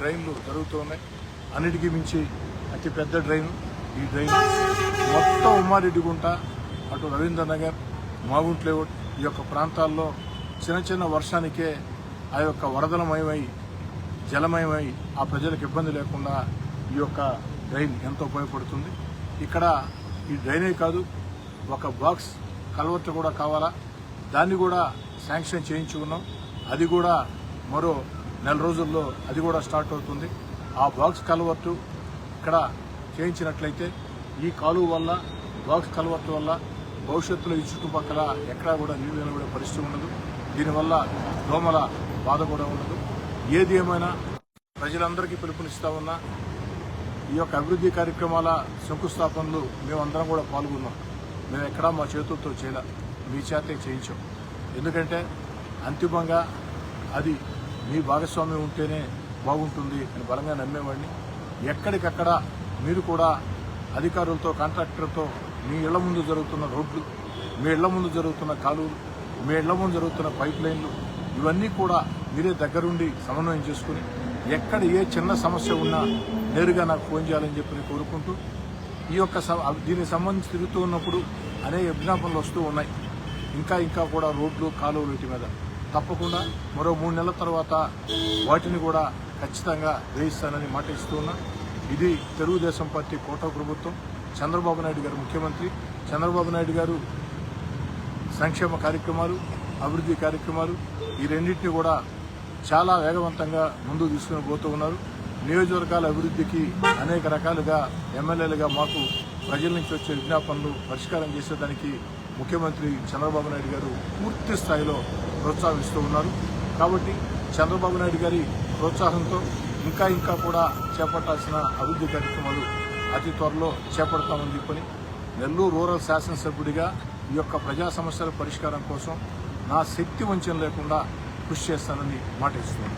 డ్రైన్లు జరుగుతున్నాయి. అన్నిటికీ మించి అతి పెద్ద డ్రైన్ ఈ డ్రైన్. మొత్తం ఉమ్మారెడ్డిగుంట అటు రవీంద్ర నగర్ మాగుంట్ లేఅవుట్ ఈ యొక్క ప్రాంతాల్లో చిన్న చిన్న వర్షానికే ఆ యొక్క వరదలమయమై జలమయమై ఆ ప్రజలకు ఇబ్బంది లేకుండా ఈ యొక్క డ్రైన్ ఎంతో ఉపయోగపడుతుంది. ఇక్కడ ఈ డ్రైనే కాదు ఒక బాక్స్ కలవట్టు కూడా కావాలా? దాన్ని కూడా శాంక్షన్ చేయించుకున్నాం. అది కూడా మరో నెల రోజుల్లో అది కూడా స్టార్ట్ అవుతుంది. ఆ బాక్స్ కలవట్టు ఇక్కడ చేయించినట్లయితే ఈ కాలువ వల్ల బాక్స్ కలవట్టు వల్ల భవిష్యత్తులో ఈ చుట్టుపక్కల ఎక్కడా కూడా నీళ్ళు నిలబడే పరిస్థితి ఉండదు. దీనివల్ల దోమల బాధ కూడా ఉండదు. ఏది ఏమైనా ప్రజలందరికీ పిలుపునిస్తా ఉన్నా ఈ యొక్క అభివృద్ధి కార్యక్రమాల శంకుస్థాపనలు మేమందరం కూడా పాల్గొన్నాం. మేము ఎక్కడా మా చేతులతో చేయలే మీ చేతే చేయించాం. ఎందుకంటే అంతిమంగా అది మీ భాగస్వామ్యం ఉంటేనే బాగుంటుంది అని బలంగా నమ్మేవాడిని. ఎక్కడికక్కడ మీరు కూడా అధికారులతో కాంట్రాక్టర్తో మీ ఇళ్ళ ముందు జరుగుతున్న రోడ్లు మీ ఇళ్ళ ముందు జరుగుతున్న కాలువలు మీ ఇళ్ళ ముందు జరుగుతున్న పైప్ లైన్లు ఇవన్నీ కూడా మీరే దగ్గరుండి సమన్వయం చేసుకుని ఎక్కడ ఏ చిన్న సమస్య ఉన్నా నేరుగా నాకు ఫోన్ చేయాలని చెప్పి నేను కోరుకుంటూ ఈ యొక్క స- దీనికి సంబంధించి తిరుగుతూ ఉన్నప్పుడు అనేక విజ్ఞాపనలు వస్తూ ఉన్నాయి. ఇంకా ఇంకా కూడా రోడ్లు కాలువలు వీటి మీద. తప్పకుండా మరో మూడు నెలల తర్వాత వాటిని కూడా ఖచ్చితంగా వేయిస్తానని మాట ఇస్తూ ఇది తెలుగుదేశం పార్టీ కోట ప్రభుత్వం చంద్రబాబు నాయుడు గారు ముఖ్యమంత్రి. చంద్రబాబు నాయుడు గారు సంక్షేమ కార్యక్రమాలు అభివృద్ధి కార్యక్రమాలు ఈ రెండింటిని కూడా చాలా వేగవంతంగా ముందుకు తీసుకుని పోతూ ఉన్నారు. నియోజకవర్గాల అభివృద్ధికి అనేక రకాలుగా ఎమ్మెల్యేలుగా మాకు ప్రజల నుంచి వచ్చే విజ్ఞాపనలు పరిష్కారం చేసేదానికి ముఖ్యమంత్రి చంద్రబాబు నాయుడు గారు పూర్తి స్థాయిలో ప్రోత్సాహిస్తూ ఉన్నారు. కాబట్టి చంద్రబాబు నాయుడు గారి ప్రోత్సాహంతో ఇంకా ఇంకా కూడా చేపట్టాల్సిన అభివృద్ధి కార్యక్రమాలు అతి త్వరలో చేపడతామని చెప్పని నెల్లూరు రూరల్ శాసనసభ్యుడిగా ఈ యొక్క ప్రజా సమస్యల పరిష్కారం కోసం నా శక్తి వంచన లేకుండా కృషి చేస్తానని మాట ఇస్తున్నాను.